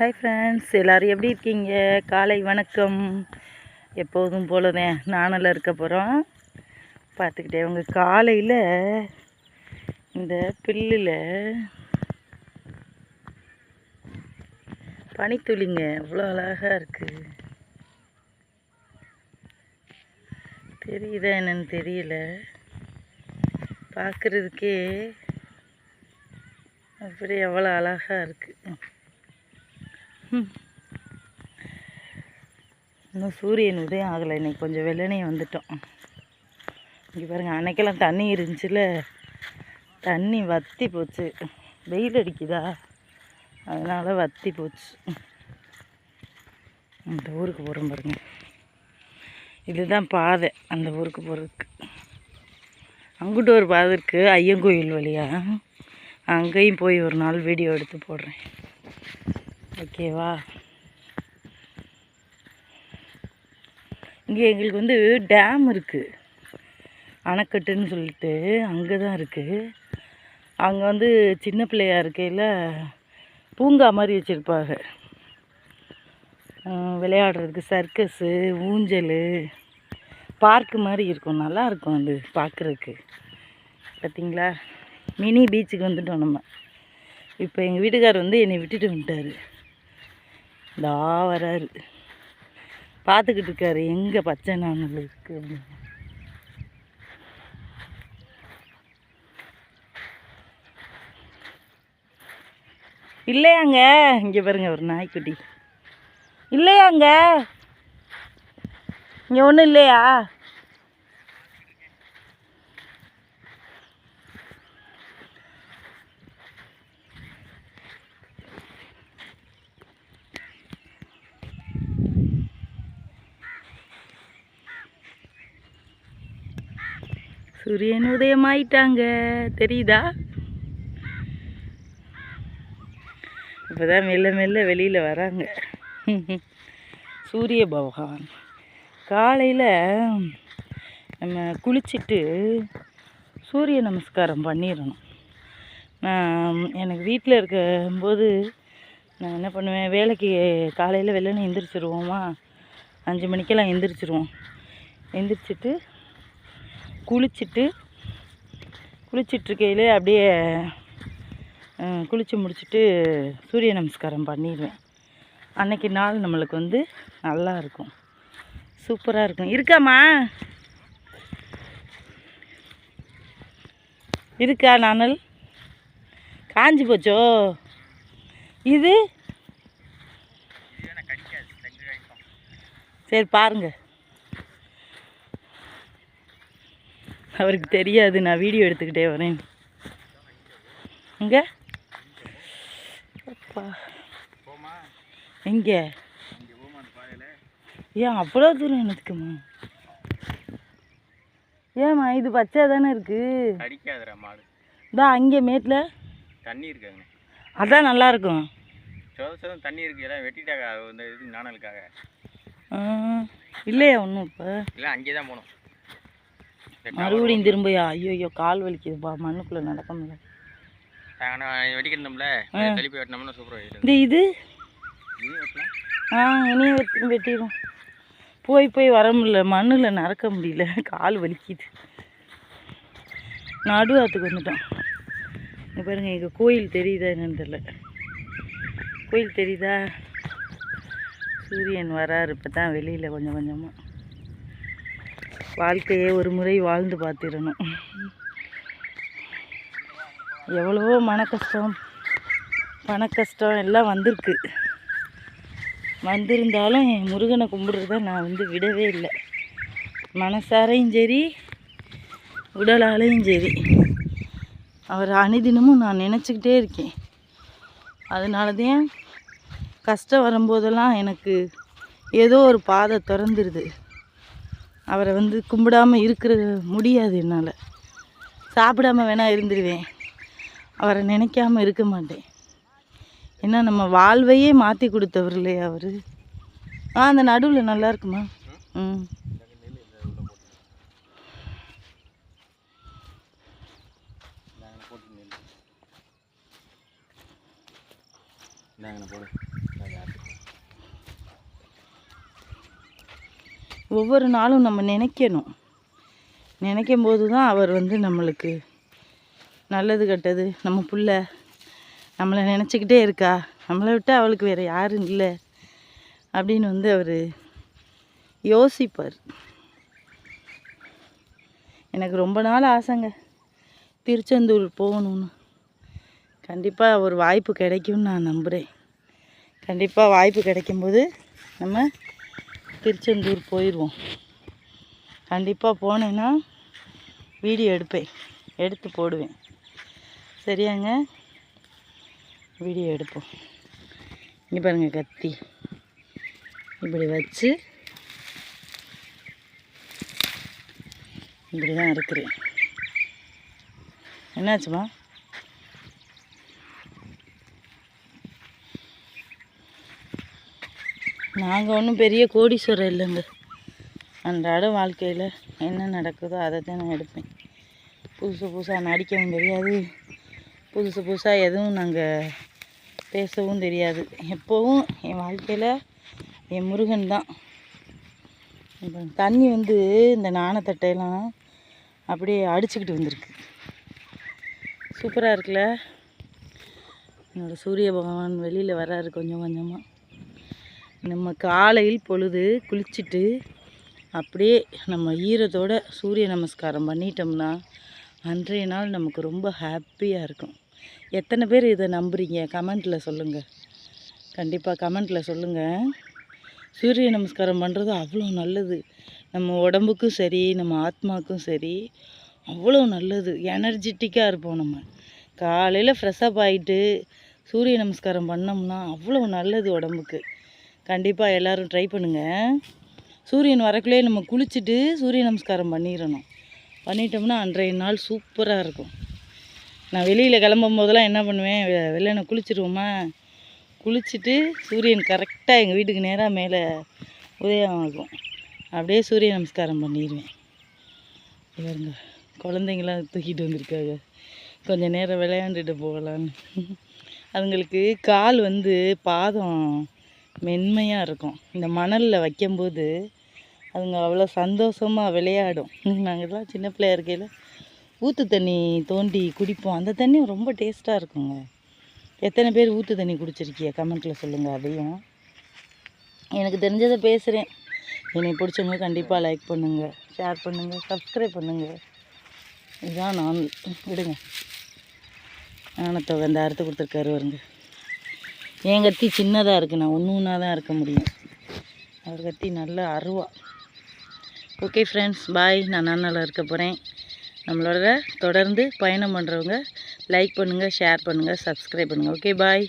Hi friends எல்லோரும் எப்படி இருக்கீங்க? காலை வணக்கம். எப்போதும் போலதே நானில் நானெல்லாம் இருக்க போகிறோம் பார்த்துக்கிட்டே உங்கள் காலையில் இந்த பில்லில் பனித்துளிங்க அவ்வளோ அழகாக இருக்குது தெரியுதா என்னன்னு தெரியல. பார்க்குறதுக்கே அப்படி எவ்வளோ அழகாக இருக்குது இன்னும் சூரியன் உதயம் ஆகலை. இன்னைக்கு கொஞ்சம் வெள்ளனே வந்துட்டோம். இங்கே பாருங்கள் அன்னைக்கெல்லாம் தண்ணி இருந்துச்சுல. தண்ணி வத்தி போச்சு. வெயில் அடிக்குதா? அதனால் வத்தி போச்சு. அந்த ஊருக்கு போகிறோம் பாருங்க. இதுதான் பாதை அந்த ஊருக்கு போகிறதுக்கு அங்கிட்ட ஒரு பாதை இருக்குது ஐயங்கோயில் வழியாக அங்கேயும் போய் ஒரு நாள் வீடியோ எடுத்து போடுறேன். ஓகேவா? இங்கே எங்களுக்கு வந்து டேம் இருக்குது அணைக்கட்டுன்னு சொல்லிட்டு அங்கே தான் இருக்குது அங்கே வந்து சின்ன பிள்ளையா இருக்கையில் பூங்கா மாதிரி வச்சுருப்பாங்க. விளையாடுறதுக்கு சர்க்கஸு ஊஞ்சல் பார்க்கு மாதிரி இருக்கும். நல்லா இருக்கும் அது பார்க்குறதுக்கு. பார்த்தீங்களா மினி பீச்சுக்கு வந்துட்டோம் நம்ம. இப்போ எங்கள் வீட்டுக்கார் வந்து என்னை விட்டுட்டு வந்துட்டார். இதா வராரு. பார்த்துக்கிட்டு இருக்காரு எங்கே பச்சை நாங்கள் இருக்குது அப்படின்னு. இல்லையாங்க? இங்கே பாருங்க ஒரு நாய்க்குட்டி. இல்லையாங்க? இங்கே ஒன்றும் இல்லையா? சூரியன் உதயமாயிட்டாங்க. தெரியுதா? இப்போதான் மெல்ல மெல்ல வெளியில் வராங்க. சூரிய பகவான். காலையில் நம்ம குளிச்சுட்டு சூரிய நமஸ்காரம் பண்ணிடணும். நான் எனக்கு வீட்டில் இருக்கும்போது நான் என்ன பண்ணுவேன் வேலைக்கு காலையில் வெள்ளனே எந்திரிச்சிருவோமா? அஞ்சு மணிக்கெல்லாம் எந்திரிச்சிருவோம். எந்திரிச்சிட்டு குளிச்சுட்டு குளிச்சிட்ருக்கையிலே அப்படியே குளித்து முடிச்சுட்டு சூரிய நமஸ்காரம் பண்ணிடுவேன். அன்னைக்கு நாள் நம்மளுக்கு வந்து நல்லா இருக்கும். சூப்பராக இருக்கும். இருக்காம்மா? இருக்கா நானல்? காஞ்சி போச்சோ? இது? சரி பாருங்கள் அவருக்கு தெரியாது. நான் வீடியோ எடுத்துக்கிட்டே வரேன். இங்கே அப்பா. எங்கே? ஏன் அவ்வளோ தூரம் என்னத்துக்குமா? ஏம்மா இது பச்சை தானே இருக்குது அடிக்காதுடா மாடு. இதா அங்கே மேட்டில் தண்ணி இருக்காங்க அதான் நல்லா இருக்கும். சோத சோதம் தண்ணி இருக்கு. எல்லாம் வெட்டிட்டாங்க இந்த இது நாணலுக்காக. இல்லையா ஒன்றும் இப்போ? இல்லை அங்கே தான் போகணும். மறுபடியும் திரும்பியா? ஐயோ ஐயோ கால் வலிக்குதுப்பா. மண்ணுக்குள்ளே நடக்க முடியல. தள்ளி போய் வெட்டினோம்னா சூப்பராக வெட்டிடும் இந்த இது? ஆ இனியும் வெட்டி வெட்டிடும் போய் போய் வர முடியல. மண்ணில் நடக்க முடியல. கால் வலிக்குது. நடு ஆற்றுக்கு வந்துட்டோம் இங்க பாருங்க எங்கள் கோயில் தெரியுதா என்னன்னு தெரியல. கோயில் தெரியுதா? சூரியன் வராரு இப்போ தான் வெளியில் கொஞ்சம் கொஞ்சமாக வாழ்க்கையை ஒரு முறை வாழ்ந்து பார்த்திடணும். எவ்வளவோ மன கஷ்டம் பண கஷ்டம் எல்லாம் வந்திருக்கு. வந்திருந்தாலும் என் முருகனை கும்பிட்றத நான் வந்து விடவே இல்லை. மனசாரையும் சரி உடலாலையும் சரி. அவர் அனுதினமும் நான் நினச்சிக்கிட்டே இருக்கேன். அதனால தான் கஷ்டம் வரும்போதெல்லாம் எனக்கு ஏதோ ஒரு பாதை திறந்துருது. அவரை வந்து கும்பிடாம இருக்கிற முடியாது என்னால். சாப்பிடாம வேணால் இருந்துருவேன். அவரை நினைக்காம இருக்க மாட்டேன். ஏன்னா நம்ம வாழ்வையே மாற்றி கொடுத்தவர் இல்லையா அவர். ஆ அந்த நடுவில் நல்லா இருக்குமா? ம். இந்தாங்கண்ணா ஒவ்வொரு நாளும் நம்ம நினைக்கணும். நினைக்கும் போது தான் அவர் வந்து நம்மளுக்கு நல்லது கெட்டது. நம்ம புள்ள நம்மளை நினச்சிக்கிட்டே இருக்கா? நம்மளை விட்டு அவளுக்கு வேறு யாரும் இல்லை அப்படின்னு வந்து அவர் யோசிப்பார். எனக்கு ரொம்ப நாள் ஆசைங்க. திருச்செந்தூர் போகணும்னு. கண்டிப்பாக ஒரு வாய்ப்பு கிடைக்கும்னு நான் நம்புகிறேன் கண்டிப்பாக வாய்ப்பு கிடைக்கும்போது நம்ம திருச்செந்தூர் போயிடுவோம். கண்டிப்பாக போனேன்னா வீடியோ எடுப்பேன். எடுத்து போடுவேன். சரியாங்க? வீடியோ எடுப்போம். இங்கே பாருங்கள் கத்தி. இப்படி வச்சு இப்படி தான் இருக்கிறேன். என்னாச்சுமா? நாங்கள் ஒன்றும் பெரிய கோடீஸ்வரர் இல்லைங்க. அன்றாட வாழ்க்கையில் என்ன நடக்குதோ அதை தான் நான் எடுப்பேன். புதுசு புதுசாக நடிக்கவும் தெரியாது. புதுசு புதுசாக எதுவும் நாங்கள் பேசவும் தெரியாது. எப்போவும் என் வாழ்க்கையில் என் முருகன் தான். இப்போ தண்ணி வந்து இந்த நாணத்தட்டையெல்லாம் அப்படியே அடிச்சுக்கிட்டு வந்திருக்கு. சூப்பராக இருக்குல்ல? என்னோட சூரிய பகவான் வெளியில் வராரு கொஞ்சம் கொஞ்சமாக நம்ம காலையில் பொழுது குளிச்சுட்டு அப்படியே நம்ம ஈரத்தோட சூரிய நமஸ்காரம் பண்ணிட்டோம்னா அன்றைய நாள் நமக்கு ரொம்ப ஹாப்பியாக இருக்கும். எத்தனை பேர் இதை நம்புகிறீங்க கமெண்ட்டில் சொல்லுங்கள் கண்டிப்பாக கமெண்ட்டில் சொல்லுங்கள் சூரிய நமஸ்காரம் பண்ணுறது அவ்வளோ நல்லது. நம்ம உடம்புக்கும் சரி நம்ம ஆத்மாக்கும் சரி அவ்வளோ நல்லது. எனர்ஜெட்டிக்காக இருப்போம் நம்ம. காலையில் ஃப்ரெஷ்ஷப் ஆகிட்டு சூரிய நமஸ்காரம் பண்ணோம்னா அவ்வளோ நல்லது உடம்புக்கு. கண்டிப்பாக எல்லோரும் ட்ரை பண்ணுங்கள் சூரியன் வரக்குள்ளே நம்ம குளிச்சுட்டு சூரிய நமஸ்காரம் பண்ணிடணும். பண்ணிட்டோம்னா அன்றைய நாள் சூப்பராக இருக்கும். நான் வெளியில் கிளம்பும் போதெல்லாம் என்ன பண்ணுவேன்? வெ- நான் குளிச்சிருவோமா? குளிச்சுட்டு சூரியன் கரெக்டாக எங்கள் வீட்டுக்கு நேராக மேலே உதயம் ஆகும். அப்படியே சூரிய நமஸ்காரம் பண்ணிடுவேன். இவருங்க குழந்தைங்களாம் தூக்கிட்டு வந்திருக்காங்க. கொஞ்சம் நேரம் விளையாண்டுட்டு போகலான்னு. அதுங்களுக்கு கால் வந்து பாதம் மென்மையாக இருக்கும். இந்த மணலில் வைக்கும்போது அதுங்க அவ்வளோ சந்தோஷமாக விளையாடும். நாங்கள்லாம் சின்ன பிள்ளையா இருக்கையில் ஊற்று தண்ணி தோண்டி குடிப்போம். அந்த தண்ணி ரொம்ப டேஸ்ட்டாக இருக்குங்க. எத்தனை பேர் ஊற்று தண்ணி குடிச்சிருக்கிய? கமெண்ட்டில் சொல்லுங்கள் அதையும். எனக்கு தெரிஞ்சதை பேசுகிறேன் என்னை பிடிச்சவங்க கண்டிப்பாக லைக் பண்ணுங்கள் ஷேர் பண்ணுங்கள் சப்ஸ்கிரைப் பண்ணுங்கள் இதுதான் நான். விடுங்க. ஆனத்தொகை இந்த அறுத்து கொடுத்துருக்காரு வருங்க என் கத்தி சின்னதாக இருக்குது நான் ஒன்று ஒன்றா தான் இருக்க முடியும். அவர் கத்தி நல்ல அருவா. ஓகே ஃப்ரெண்ட்ஸ் பாய் நான் நன்னால் இருக்க போகிறேன் நம்மளோட தொடர்ந்து பயணம் பண்ணுறவங்க லைக் பண்ணுங்கள் ஷேர் பண்ணுங்கள் சப்ஸ்கிரைப் பண்ணுங்கள் ஓகே பாய்